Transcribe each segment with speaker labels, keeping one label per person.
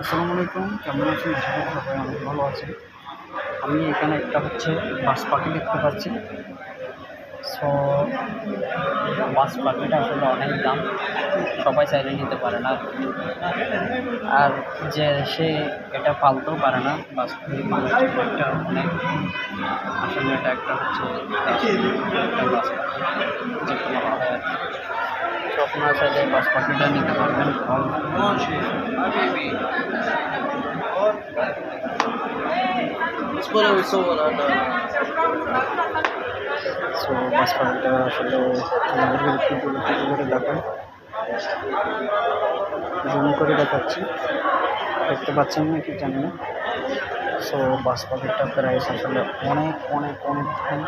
Speaker 1: আসসালামু আলাইকুম, কেমন আছেন? আশা করি সবাই অনেক ভালো আছেন। আমি এখানে একটা হচ্ছে বাস পাখি দেখতে পাচ্ছি। সো, বাস পাখিটা আসলে অনেক দাম। সবাই চাইলে নিতে পারে না। আর যে, সে এটা পালতেও পারে না। বাস পাখি মানুষের একটা অনেক, আসলে এটা একটা হচ্ছে একটা বাস পাখি যে কোনো ভাবে আর কি। আপনারা চাইলে বাস পাখিটা নিতে পারবেন. সো বাস পাখিটা আসলে করে দেখান জুম করে দেখাচ্ছি। দেখতে পাচ্ছেন নাকি জানি না। সো বাস পাখিটা প্রাইস আসলে অনেক অনেক অনেক কম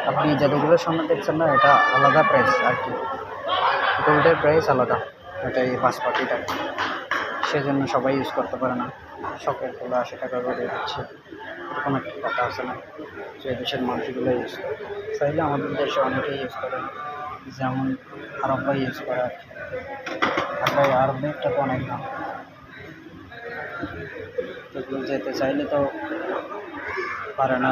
Speaker 1: তো আপনি যতগুলোর সামনে দেখছেন না, এটা আলাদা প্রাইস আর কি। গোল্ডের প্রাইস আলাদা এটা এই বাস সেজন্য সবাই ইউজ করতে পারে না। শখেরগুলো আশি টাকা করে দিচ্ছে। এরকম একটা কথা আছে না, যে দেশের মানুষগুলো ইউজ করে। চাইলে আমাদের দেশে অনেকেই ইউজ করে যেমন আরবরা ইউজ করে আর কি। আর ভাই আরবেরটা তো অনেক দাম। যেতে চাইলে তো পারে না